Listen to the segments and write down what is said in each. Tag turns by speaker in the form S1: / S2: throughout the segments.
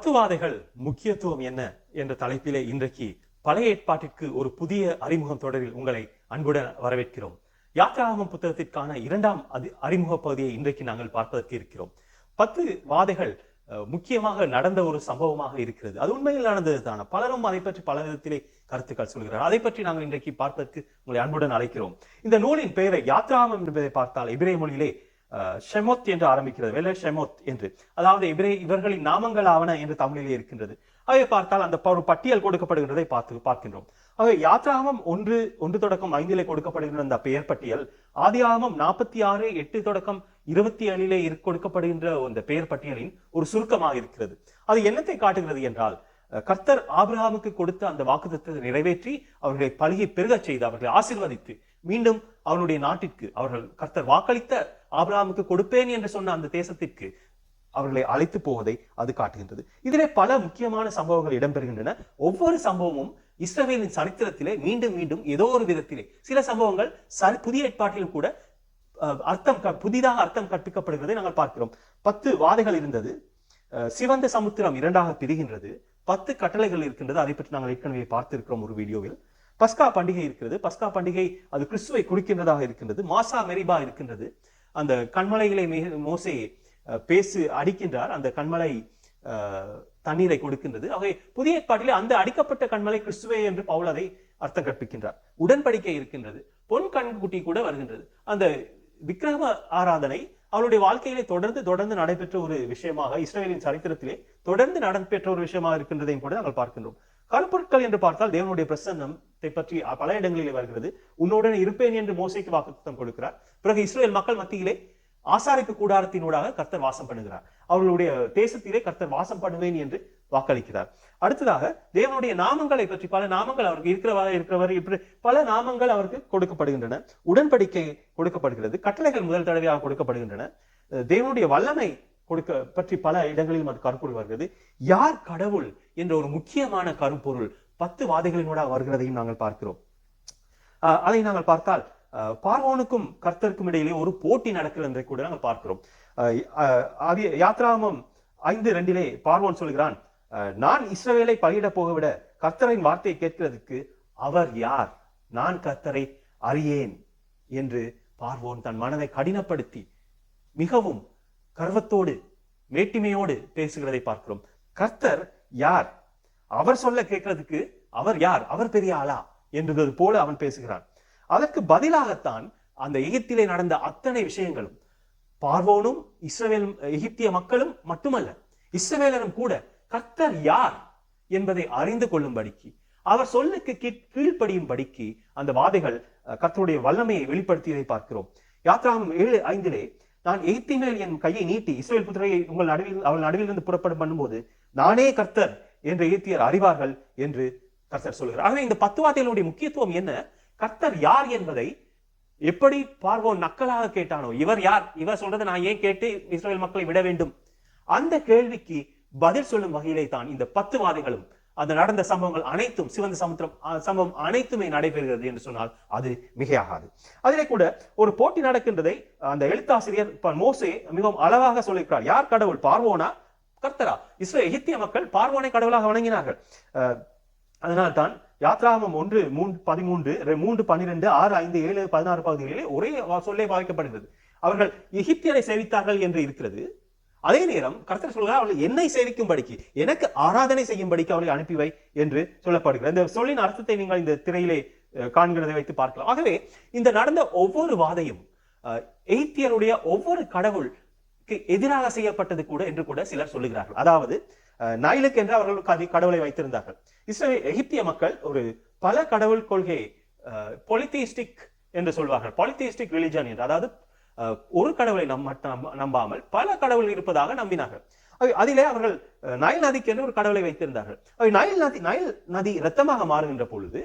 S1: தத்துவாதைகள் முக்கியத்துவம் என்ன என்ற தலைப்பிலே இன்றைக்கு பழைய ஏற்பாட்டிற்கு ஒரு புதிய அறிமுகம் தொடரில் உங்களை அன்புடன் வரவேற்கிறோம். யாத்ராகமம் புத்தகத்திற்கான இரண்டாம் அதி அறிமுக பகுதியை இன்றைக்கு நாங்கள் பார்ப்பதற்கு இருக்கிறோம். பத்து வாதைகள் அஹ், முக்கியமாக நடந்த ஒரு சம்பவமாக இருக்கிறது. அது உண்மையில் நடந்தது தானே? பலரும் அதை பற்றி பல விதத்திலே கருத்துக்கள் சொல்கிறார் அதை பற்றி நாங்கள் இன்றைக்கு பார்ப்பதற்கு உங்களை அன்புடன் அழைக்கிறோம். இந்த நூலின் பெயரை யாத்ராமம் என்பதை பார்த்தால் எபிரே மொழியிலே ஷெமோத் என்று ஆரம்பிக்கிறது. வெள்ள ஷெமோத் என்று. அதாவது இவரே இவர்களின் நாமங்கள் ஆவன என்று தமிழிலே இருக்கின்றது. அவை பார்த்தால் அந்த ஒரு பட்டியல் கொடுக்கப்படுகின்றதை பார்த்து பார்க்கின்றோம். ஆகவே யாத்ராகமம் ஒன்று ஒன்று தொடக்கம் ஐந்திலே கொடுக்கப்படுகின்ற அந்த பெயர் பட்டியல் ஆதியாகமம் நாற்பத்தி ஆறு எட்டு தொடக்கம் இருபத்தி ஏழிலே இரு- கொடுக்கப்படுகின்ற அந்த பெயர் பட்டியலின் ஒரு சுருக்கமாக இருக்கிறது. அது என்னத்தை காட்டுகிறது என்றால் கர்த்தர் ஆபிரஹாமுக்கு கொடுத்த அந்த வாக்குத்தத்தை நிறைவேற்றி அவர்களை பழகி பெருகச் செய்து அவர்களை ஆசிர்வதித்து மீண்டும் அவனுடைய நாட்டிற்கு அவர்கள் கர்த்தர் வாக்களித்த ஆபிரகாமுக்கு கொடுப்பேன் என்று சொன்ன அந்த தேசத்திற்கு அவர்களை அழைத்து போவதை அது காட்டுகின்றது. இதிலே பல முக்கியமான சம்பவங்கள் இடம்பெறுகின்றன. ஒவ்வொரு சம்பவமும் இஸ்ரவேலின் சரித்திரத்திலே மீண்டும் மீண்டும் ஏதோ ஒரு விதத்திலே. சில சம்பவங்கள் சரி- புதிய ஏற்பாட்டிலும் கூட அர்த்தம் புதிதாக அர்த்தம் கற்பிக்கப்படுகிறதை நாங்கள் பார்க்கிறோம். பத்து வாதைகள் இருந்தது. சிவந்த சமுத்திரம் இரண்டாக பிரிகின்றது. பத்து கட்டளைகள் இருக்கின்றது. அதை பற்றி நாங்கள் ஏற்கனவே பார்த்திருக்கிறோம் ஒரு வீடியோவில். பஸ்கா பண்டிகை இருக்கிறது. பஸ்கா பண்டிகை அது கிறிஸ்துவை குறிக்கின்றதாக இருக்கின்றது. மாசா மெரிபா இருக்கின்றது. அந்த கண்மலைகளை மிக- மோசே பேசு அடிக்கின்றார். அந்த கண்மலை தண்ணீரை கொடுக்கின்றது. ஆகவே புதிய ஏற்பாட்டிலே அந்த அடிக்கப்பட்ட கண்மலை கிறிஸ்துவே என்று பவுல் அதை அர்த்தம் கற்பிக்கின்றார். உடன்படிக்கை இருக்கின்றது. பொன் கண்குட்டி கூட வருகின்றது. அந்த விக்கிரம ஆராதனை அவளுடைய வாழ்க்கையிலே தொடர்ந்து தொடர்ந்து நடைபெற்ற ஒரு விஷயமாக இஸ்ரேலின் சரித்திரத்திலே தொடர்ந்து நடைபெற்ற ஒரு விஷயமாக இருக்கின்றதையும் கூட நாங்கள் பார்க்கின்றோம். கருப்பொருட்கள் என்று பார்த்தால் தேவனுடைய பிரசன்னம் பற்றி பல இடங்களிலே வருகிறது. உன்னுடன் இருப்பேன் என்று மோசைக்கு வாக்குத்தம் கொடுக்கிறார். பிறகு இஸ்ரேல் மக்கள் மத்தியிலே ஆசாரிப்பு கூடாரத்தினூடாக கர்த்தர் வாசம் பண்ணுகிறார். அவர்களுடைய தேசத்திலே கர்த்தர் வாசம் பண்ணுவேன் என்று வாக்களிக்கிறார். அடுத்ததாக தேவனுடைய நாமங்களை பற்றி பல நாமங்கள் அவருக்கு இருக்கிறவா இருக்கிறவர் இப்படி பல நாமங்கள் அவருக்கு கொடுக்கப்படுகின்றன. உடன்படிக்கை கொடுக்கப்படுகிறது. கட்டளைகள் முதல் தடவையாக கொடுக்கப்படுகின்றன. தேவனுடைய வல்லமை கொடுக்க பற்றி பல இடங்களிலும் அது கருப்பொருள் வருகிறது. யார் கடவுள் என்ற ஒரு முக்கியமான கருப்பொருள் பத்து வாதைகளினூடாக வருகிறதையும் நாங்கள் பார்க்கிறோம். அதை நாங்கள் பார்த்தால் பார்வோனுக்கும் கர்த்தருக்கும் இடையிலே ஒரு போட்டி நடக்கிறது என்று கூட நாங்கள் பார்க்கிறோம். அஹ் யாத்ராமம் ஐந்து ரெண்டிலே பார்வோன் சொல்கிறான் நான் இஸ்ரவேலை பலியிட போகவிட கர்த்தரின் வார்த்தையை கேட்கிறதுக்கு அவர் யார்? நான் கர்த்தரை அறியேன் என்று பார்வோன் தன் மனதை கடினப்படுத்தி மிகவும் கர்வத்தோடு மேட்டிமையோடு பேசுகிறதை பார்க்கிறோம். கர்த்தர் யார்? அவர் சொல்ல கேட்கறதுக்கு அவர் யார்? அவர் பெரிய ஆளா? என்றது போல அவன் பேசுகிறான். அதற்கு பதிலாகத்தான் அந்த எகிப்திலே நடந்த அத்தனை விஷயங்களும் பார்வோனும் இஸ்ரவேல் எகிப்திய மக்களும் மட்டுமல்ல இஸ்ரவேலரும் கூட கர்த்தர் யார் என்பதை அறிந்து கொள்ளும்படிக்கு அவர் சொல்லுக்கு கீழ் கீழ்ப்படியும்படிக்கு அந்த வாதைகள் அஹ், கர்த்தருடைய வல்லமையை வெளிப்படுத்தியதை பார்க்கிறோம். யாத்ராம் ஏழு ஐந்திலே நான் எகிப்தின் மேல் என் கையை நீட்டி இஸ்ரேல் புத்திரையை உங்கள் நடுவில் அவள் நடுவிலிருந்து புறப்படும் பண்ணும்போது நானே கர்த்தர் என்று எகிப்தியர் அறிவார்கள் என்று கர்த்தர் சொல்கிறார். ஆகவே இந்த பத்து வார்த்தைகளுடைய முக்கியத்துவம் என்ன? கர்த்தர் யார் என்பதை எப்படி பார்வோன் நக்கலாக கேட்டானோ இவர் யார்? இவர் சொல்றதை நான் ஏன் கேட்டு இஸ்ரேல் மக்களை விட வேண்டும்? அந்த கேள்விக்கு பதில் சொல்லும் வகையிலே தான் இந்த பத்து வாதைகளும் அந்த நடந்த சம்பவங்கள் அனைத்தும் சிவந்த சமுத்திரம் சம்பவம் அனைத்துமே நடைபெறுகிறது என்று சொன்னால் அது மிகையாகாது. அதிலே கூட ஒரு போட்டி நடக்கின்றதை அந்த எழுத்தாசிரியர் மோசே மிகவும் அழகாக சொல்லியிருக்கிறார். யார் கடவுள்? பார்வோனா? கர்த்தரா. இஸ்ரேல் எகிப்திய மக்கள் பார்வோனை கடவுளாக வணங்கினார்கள். அஹ், அதனால்தான் யாத்ராமம் ஒன்று மூன்று பதிமூன்று ரெ- மூன்று பன்னிரெண்டு ஆறு ஐந்து ஏழு பதினாறு பகுதிகளிலே ஒரே வா- சொல்லே பாதிக்கப்படுகிறது அவர்கள் எகிப்தியரை சேவித்தார்கள் என்று இருக்கிறது. அதே நேரம் கர்த்தர் சொல்கிறார் அவர்கள் என்னை சேவிக்கும்படிக்கு எனக்கு ஆராதனை செய்யும்படிக்கு அவர்களை அனுப்பி வை என்று சொல்லப்படுகிறது. இந்த சொல்லின் அர்த்தத்தை நீங்கள் இந்த திரையிலே காண்கிறதை வைத்து பார்க்கலாம். ஆகவே இந்த நடந்த ஒவ்வொரு வாதையும் அஹ், ஒவ்வொரு கடவுள் எதிராக செய்யப்பட்டது கூட என்று கூட சிலர் சொல்லுகிறார்கள். அதாவது அஹ், என்று அவர்கள் கடவுளை வைத்திருந்தார்கள். இஸ்ரேல் எகிப்திய மக்கள் ஒரு பல கடவுள் கொள்கை பொலித்திஸ்டிக் என்று சொல்வார்கள். பொலித்திஸ்டிக் ரிலிஜன் என்று. அதாவது ஒரு கடவுளை நம்ப நம்பாமல் பல கடவுள் இருப்பதாக நம்பினார்கள். அதிலே அவர்கள் நயல் நதிக்கு என்று ஒரு கடவுளை வைத்திருந்தார்கள். அவை நயல் நதி நயல் நதி இரத்தமாக மாறுகின்ற பொழுது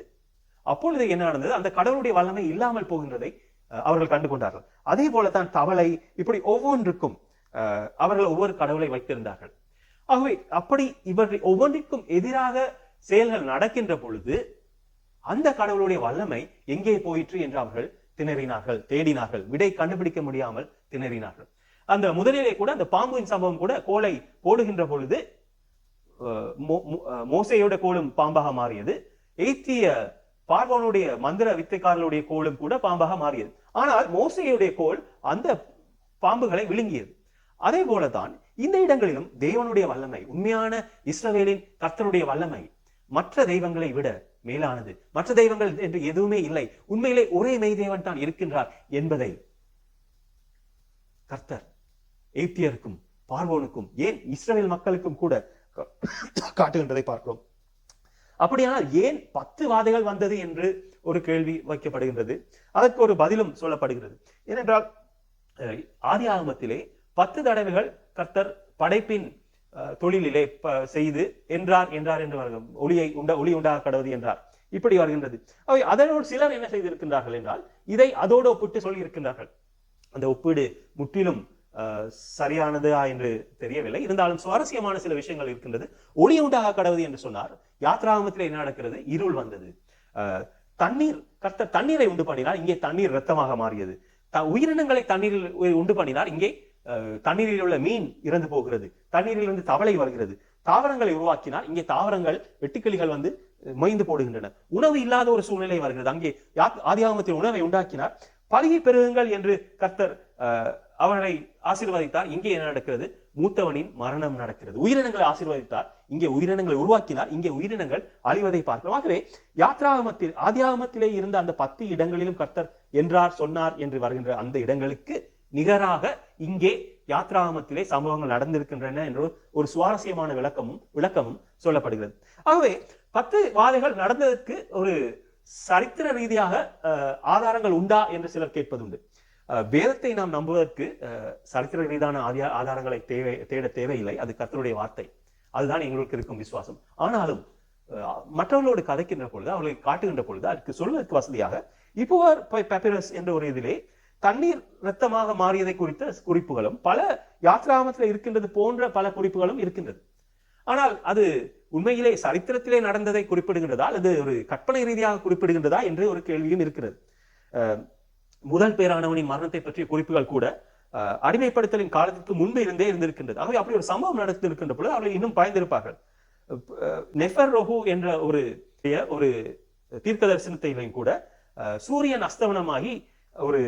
S1: அப்பொழுது என்ன நடந்தது? அந்த கடவுளுடைய வல்லமை இல்லாமல் போகின்றதை அவர்கள் கண்டுகொண்டார்கள். அதே போலத்தான் தவளை இப்படி ஒவ்வொன்றுக்கும் அவர்கள் ஒவ்வொரு கடவுளை வைத்திருந்தார்கள். ஆகவே அப்படி இவர்கள் ஒவ்வொன்றிற்கும் எதிராக செயல்கள் நடக்கின்ற பொழுது அந்த கடவுளுடைய வல்லமை எங்கே போயிற்று என்று அவர்கள் திணறினார்கள் தேடினார்கள். விடை கண்டுபிடிக்க முடியாமல் திணறினார்கள். அந்த முதலிலே கூட அந்த பாம்புவின் சம்பவம் கூட கோலை போடுகின்ற பொழுது மோசையோட மோ- கோலும் பாம்பாக மாறியது. எய்த்திய பார்வனுடைய மந்திர வித்தைக்காரர்களுடைய கோலும் கூட பாம்பாக மாறியது. ஆனால் மோசையுடைய கோல் அந்த பாம்புகளை விழுங்கியது. அதே போலதான் இந்த இடங்களிலும் தேவனுடைய வல்லமை உண்மையான இஸ்ரவேலின் கர்த்தருடைய வல்லமை மற்ற தெய்வங்களை விட மேலானது. மற்ற தெய்வங்கள் என்று எதுவுமே இல்லை. உண்மையிலே ஒரே மெய் தேவன் தான் இருக்கின்றார் என்பதை கர்த்தர் எய்த்தியருக்கும் பார்வோனுக்கும் ஏன் இஸ்ரேல் மக்களுக்கும் கூட காட்டுகின்றதை பார்க்கிறோம். அப்படியானால் ஏன் பத்து வாதைகள் வந்தது என்று ஒரு கேள்வி வைக்கப்படுகின்றது. அதற்கு ஒரு பதிலும் சொல்லப்படுகிறது. ஏனென்றால் ஆதி ஆகமத்திலே பத்து தடவைகள் கர்த்தர் படைப்பின் தொழிலிலே செய்து என்றார் என்றார் என்று வருகிறது ஒளியை உண்ட ஒளி உண்டாக கடவுது என்றார். இப்படி வருகின்றது. அவை அதனோடு சிலர் என்ன செய்திருக்கின்றார்கள் என்றால் இதை அதோடு ஒப்பிட்டு சொல்லி இருக்கின்றார்கள் அந்த ஒப்பீடு முற்றிலும் சரியானதா என்று தெரியவில்லை. இருந்தாலும் சுவாரஸ்யமான சில விஷயங்கள் இருக்கின்றது. ஒளி உண்டாக கடவுது என்று சொன்னார். யாத்ராமத்தில் என்ன நடக்கிறது? இருள் வந்தது. அஹ், தண்ணீர் கர்த்தர் தண்ணீரை உண்டு பண்ணினார். இங்கே தண்ணீர் இரத்தமாக மாறியது. த- உயிரினங்களை தண்ணீரில் உண்டு பண்ணினார். இங்கே தண்ணீரில் உள்ள மீன் இறந்து போகிறது. தண்ணீரிலிருந்து தவளை வருகிறது. தாவரங்களை உருவாக்கினால் இங்கே தாவரங்கள் வெட்டுக்கிளிகள் வந்து மொய்ந்து போடுகின்றன. உணவு இல்லாத ஒரு சூழ்நிலை வருகிறது. அங்கே யா- உணவை உண்டாக்கினார். பருகி பெருகுங்கள் என்று கர்த்தர் அஹ், ஆசீர்வதித்தார். இங்கே என்ன நடக்கிறது? மூத்தவனின் மரணம் நடக்கிறது. உயிரினங்களை ஆசீர்வதித்தார். இங்கே உயிரினங்களை உருவாக்கினார். இங்கே உயிரினங்கள் அழிவதை பார்க்கிறோம். ஆகவே யாத்ராகமத்தில் ஆதியாகமத்திலே இருந்த அந்த பத்து இடங்களிலும் கர்த்தர் என்றார் சொன்னார் என்று வருகின்ற அந்த இடங்களுக்கு நிகராக இங்கே யாத்ராமத்திலே சம்பவங்கள் நடந்திருக்கின்றன என்ற ஒரு சுவாரஸ்யமான விளக்கமும் விளக்கமும் சொல்லப்படுகிறது. ஆகவே பத்து வாதைகள் நடந்ததற்கு ஒரு சரித்திர ரீதியாக ஆதாரங்கள் உண்டா என்று சிலர் கேட்பதுண்டு. அஹ், வேதத்தை நாம் நம்புவதற்கு அஹ், சரித்திர ரீதியான ஆதாரங்களை தேவை தேட தேவையில்லை. அது கர்த்தருடைய வார்த்தை. அதுதான் எங்களுக்கு இருக்கும் விசுவாசம். ஆனாலும் மற்றவர்களோடு கதைக்கின்ற பொழுது அவர்களை காட்டுகின்ற பொழுது அதுக்கு சொல்வதற்கு வசதியாக இப்போ பெப்பிரஸ் என்ற ஒரு இதிலே தண்ணீர் ரத்தமாக மாறியதை குறித்த குறிப்புகளும் பல யாத்ராமத்தில் இருக்கின்றது போன்ற பல குறிப்புகளும் இருக்கின்றது. ஆனால் அது உண்மையிலே சரித்திரத்திலே நடந்ததை குறிப்பிடுகின்றதா அல்லது ஒரு கற்பனை ரீதியாக குறிப்பிடுகின்றதா என்று ஒரு கேள்வியும் இருக்கிறது. முதல் பேரானவனின் மரணத்தை பற்றிய குறிப்புகள் கூட அடிமைப்படுத்தலின் காலத்திற்கு முன்பு இருந்தே இருந்திருக்கின்றது. ஆகவே அப்படி ஒரு சம்பவம் நடந்திருக்கின்ற பொழுது அவர்கள் இன்னும் பயந்திருப்பார்கள். நெஃபர் ரோஹு என்ற ஒரு ஒரு தீர்க்க தரிசனத்திலையும் கூட சூரியன் அஸ்தவனமாகி ஒரு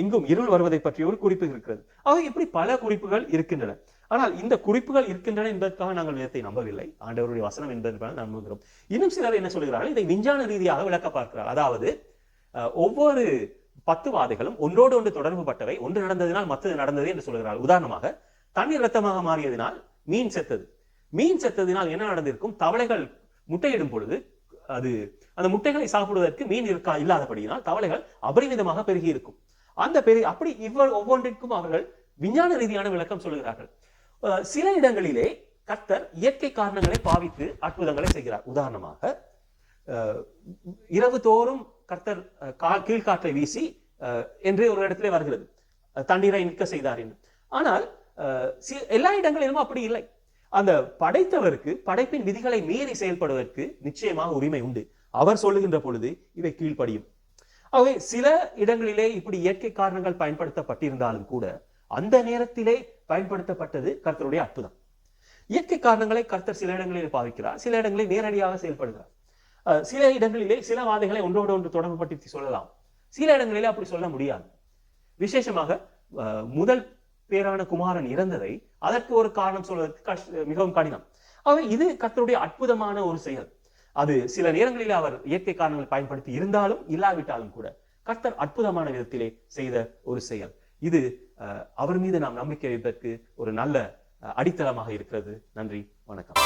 S1: எங்கும் இருள் வருவதை பற்றிய ஒரு குறிப்பு இருக்கிறது. ஆக இப்படி பல குறிப்புகள் இருக்கின்றன. ஆனால் இந்த குறிப்புகள் இருக்கின்றன என்பதற்காக நாங்கள் வேதத்தை நம்பவில்லை. ஆண்டவருடைய வசனம் என்பதற்காக நம்புகிறோம். இன்னும் சிலர் என்ன சொல்கிறார்கள்? இதை விஞ்ஞான ரீதியாக விளக்க பார்க்கிறார். அதாவது ஒவ்வொரு பத்து வாதைகளும் ஒன்றோடு ஒன்று தொடர்பு பட்டவை ஒன்று நடந்ததினால் மற்றது நடந்தது என்று சொல்கிறார். உதாரணமாக தண்ணீர் ரத்தமாக மாறியதினால் மீன் செத்தது. மீன் செத்ததினால் என்ன நடந்திருக்கும்? தவளைகள் முட்டையிடும் பொழுது அது அந்த முட்டைகளை சாப்பிடுவதற்கு மீன் இருக்கா இல்லாதபடியினால் தவளைகள் அபரிமிதமாக பெருகி இருக்கும். அந்த பெரிய அப்படி இவ்வளவு ஒவ்வொன்றிற்கும் அவர்கள் விஞ்ஞான ரீதியான விளக்கம் சொல்லுகிறார்கள். அஹ் சில இடங்களிலே கர்த்தர் இயற்கை காரணங்களை பாவித்து அற்புதங்களை செய்கிறார். உதாரணமாக இரவு தோறும் கர்த்தர் கா- கீழ்காற்றை வீசி அஹ், என்று ஒரு இடத்திலே வருகிறது. அஹ், தண்ணீரை நிற்க செய்தார் என்று. ஆனால் அஹ், சி- எல்லா இடங்களிலும் அப்படி இல்லை. அந்த படைத்தவருக்கு படைப்பின் விதிகளை மீறி செயல்படுவதற்கு நிச்சயமாக உரிமை உண்டு. அவர் சொல்லுகின்ற பொழுது இவை கீழ்ப்படியும். ஆகவே சில இடங்களிலே இப்படி இயற்கை காரணங்கள் பயன்படுத்தப்பட்டிருந்தாலும் கூட அந்த நேரத்திலே பயன்படுத்தப்பட்டது கர்த்தருடைய அற்புதம். இயற்கை காரணங்களை கர்த்தர் சில இடங்களில் பாவிக்கிறார் சில இடங்களில் நேரடியாக செயல்படுகிறார். சில இடங்களிலே சில வாதைகளை ஒன்றோடு ஒன்று தொடர்புபடுத்தி சொல்லலாம். சில இடங்களிலே அப்படி சொல்ல முடியாது. விசேஷமாக அஹ், முதல் பேரான குமாரன் இறந்ததை அதற்கு ஒரு காரணம் சொல்வதற்கு மிகவும் கடினம். ஆகவே இது கர்த்தருடைய அற்புதமான ஒரு செயல். அது சில நேரங்களில் அவர் இயற்கை காரணங்களை பயன்படுத்தி இருந்தாலும் இல்லாவிட்டாலும் கூட கர்த்தர் அற்புதமான விதத்திலே செய்த ஒரு செயல். இது அஹ், அவர் மீது நாம் நம்பிக்கை வைப்பதற்கு ஒரு நல்ல அஹ், அடித்தளமாக இருக்கிறது. நன்றி வணக்கம்.